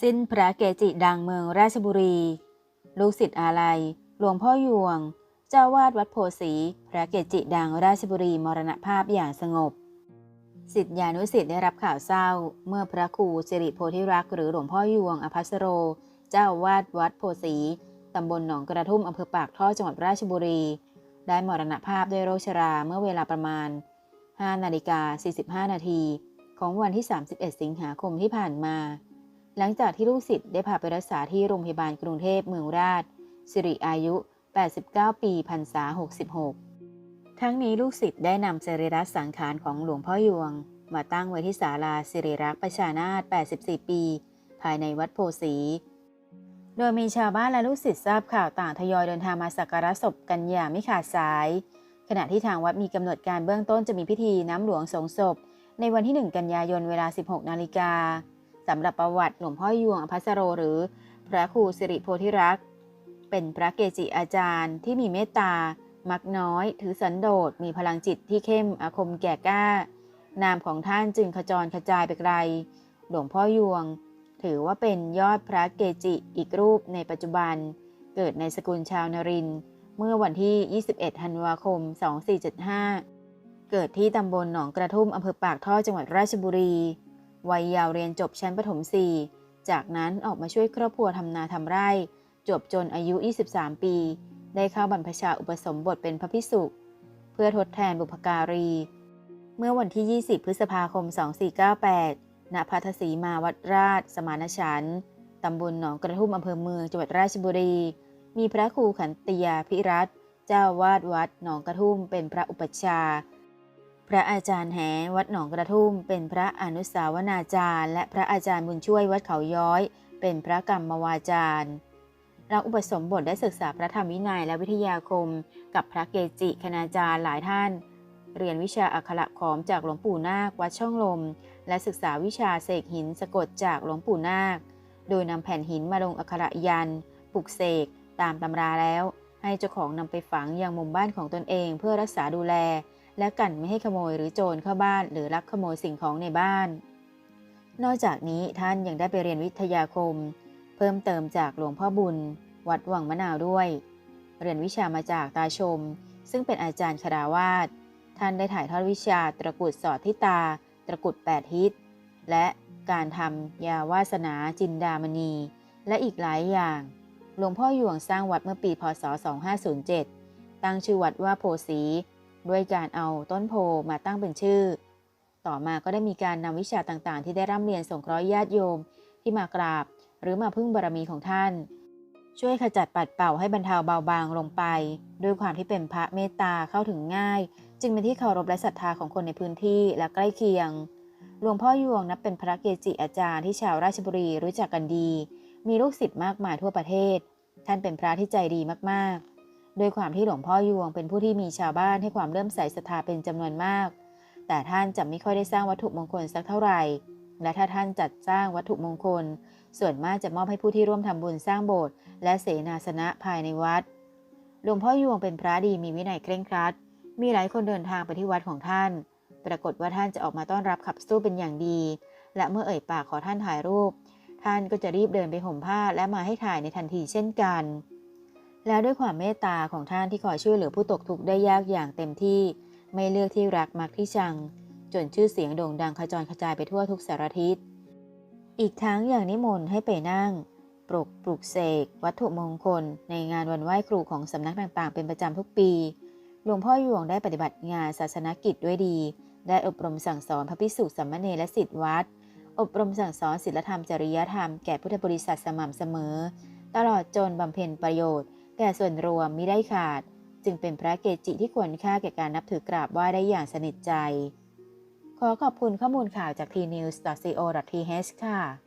สิ้นพระเกจิดังเมืองราชบุรี ลูกศิษย์อาลัย หลวงพ่อยวง เจ้าวาดวัดโพสี พระเกจิดังราชบุรีมรณภาพอย่างสงบศิษยานุศิษย์ได้รับข่าวเศร้า เมื่อพระครูสิริโพธิรักษ์หรือหลวงพ่อยวงอภัสโร เจ้าอาวาดวัดโพสี ตำบลหนองกระทุ่มอำเภอปากท่อจังหวัดราชบุรี ได้มรณภาพด้วยโรคชราเมื่อเวลาประมาณ 5 นาฬิกา 45 นาทีของวันที่ 31 สิงหาคมที่ผ่านมา หลังจากที่ลูกศิษย์ได้พาไปรักษาที่โรงพยาบาลกรุงเทพเมืองราช สิริอายุ 89 ปีพรรษา 66 ทั้งนี้ลูกศิษย์ได้นำสรีระสังขารของหลวงพ่อยวง มาตั้งไว้ที่ศาลาสิริรักษ์ประชานาถ84 ปี ภายในวัดโพสี โดยมีชาวบ้านและลูกศิษย์ทราบข่าวต่างทยอยเดินทางมาสักการะศพกันอย่างไม่ขาดสาย ขณะที่ทางวัดมีกำหนดการเบื้องต้นจะมีพิธีน้ำหลวงสงศพ ในวันที่ 1 กันยายนเวลา 16 นาฬิกา สำหรับประวัติหลวงพ่อยวงอภัสโรหรือ พระครูสิริโพธิรักษ์เป็นพระเกจิอาจารย์ที่มีเมตตา มักน้อย ถือสันโดษ มีพลังจิตที่เข้มอาคมแก่กล้า นามของท่านจึงขจรกระจายไปไกล หลวงพ่อยวง ถือว่าเป็นยอดพระเกจิอีกรูปในปัจจุบัน เกิดในสกุลชาวนริน เมื่อวันที่ 21 ธันวาคม 2475 เกิดที่ตำบลหนองกระทุ่มอำเภอปากท่อจังหวัดราชบุรี วัยยาวเรียนจบชั้นประถม 4 จากนั้นออกมาช่วยครอบครัวทำนาทำไร่ จบจนอายุ 23 ปี ได้เข้าบรรพชาอุปสมบทเป็นพระภิกษุ เพื่อทดแทนบุพการี เมื่อวันที่ 20 พฤษภาคม 2498 ณ พัทสีมาวัดราช สมานฉันท์ตำบลหนองกระทุ่มอำเภอเมืองจังหวัดราชบุรี มีพระครูขันติยาพิรัตเจ้าวาดวัดหนองกระทุ่มเป็นพระอุปัชฌาย์ พระอาจารย์แหวัดหนองกระทุ่ม เป็นพระอนุสาวนาจารย์ และพระอาจารย์บุญช่วยวัดเขาย้อย เป็นพระกรรมวาจารย์หลังอุปสมบทได้ศึกษาพระธรรมวินัยและวิทยาคม กับพระเกจิคณาจารย์หลายท่าน เรียนวิชาอักขระขอมจากหลวงปู่นาควัดช่องลม และศึกษาวิชาเสกหินสะกดจากหลวงปู่นาค โดยนำแผ่นหินมาลงอักขระยันปลุกเสกตามตำราแล้ว ให้เจ้าของนำไปฝังยังมุมบ้านของตนเองเพื่อรักษาดูแล และกันไม่ให้ขโมยหรือโจรเข้าบ้าน หรือลักขโมยสิ่งของในบ้าน นอกจากนี้ท่านยังได้ไปเรียนวิทยาคม เพิ่มเติมจากหลวงพ่อบุญ วัดวังมะนาวด้วย เรียนวิชามาจากตาชม ซึ่งเป็นอาจารย์คราวาสท่านได้ถ่ายทอดวิชาตระกุดสอดที่ตา ตระกุดแปดทิศและการทำยาวาสนาจินดามณี และอีกหลายอย่าง หลวงพ่อหยวงสร้างวัดเมื่อปีพศ 2507 ตั้งชื่อวัดว่าโพสี ด้วยการเอาต้นโพมาตั้งเป็นชื่อ ต่อมาก็ได้มีการนำวิชาต่างๆ ที่ได้ร่ำเรียนส่งเคราะห์ญาติโยม ที่มากราบ หรือมาพึ่งบารมีของท่าน ช่วยขจัดปัดเป่าให้บรรเทาเบาบางลงไป ด้วยความที่เป็นพระเมตตาเข้าถึงง่าย จึงเป็นที่เคารพและศรัทธาของคนในพื้นที่และใกล้เคียงหลวงพ่อยวงนับเป็นพระเกจิอาจารย์ที่ชาวราชบุรีรู้จักกันดี มีลูกศิษย์มากมายทั่วประเทศ ท่านเป็นพระที่ใจดีมากๆ โดยความที่หลวงพ่อยวงเป็นผู้ที่มีชาวบ้านให้ความเลื่อมใสศรัทธาเป็นจำนวนมาก แต่ท่านจะไม่ค่อยได้สร้างวัตถุมงคลสักเท่าไหร่ และถ้าท่านจัดสร้างวัตถุมงคล ส่วนมากจะมอบให้ผู้ที่ร่วมทำบุญสร้างโบสถ์และเสนาสนะภายในวัด หลวงพ่อยวงเป็นพระดีมีวินัยเคร่งครัด มีหลายคนเดินทางไปที่วัดของท่าน ปรากฏว่าท่านจะออกมาต้อนรับขับสู้เป็นอย่างดี และเมื่อเอ่ยปากขอท่านถ่ายรูป ท่านก็จะรีบเดินไปห่มผ้าและมาให้ถ่ายในทันทีเช่นกัน แล้วด้วยความเมตตาของท่านที่คอยช่วยเหลือผู้ตกทุกข์ได้ยากอย่างเต็มที่ ไม่เลือกที่รักมักที่ชัง จนชื่อเสียงโด่งดังขจรกระจายไปทั่วทุกสารทิศ อีกทั้งอย่างนิมนต์ให้ไปนั่ง ปลุกปลุกเสก วัตถุมงคล ในงานวันไหว้ครูของสำนักต่างๆ เป็นประจำทุกปี หลวงพ่อหยวงได้ปฏิบัติงานศาสนกิจด้วยดี ได้อบรมสั่งสอนพระภิกษุสามเณรและศิษย์วัด อบรมสั่งสอนศีลธรรมจริยธรรมแก่พุทธบริษัทสม่ำเสมอ ตลอดจนบำเพ็ญประโยชน์ แก่ส่วนรวมมิได้ขาด จึงเป็นพระเกจิที่ควรค่าแก่การนับถือกราบไหว้ได้อย่างสนิทใจ ขอขอบคุณข้อมูลข่าวจาก tnews.co.th ค่ะ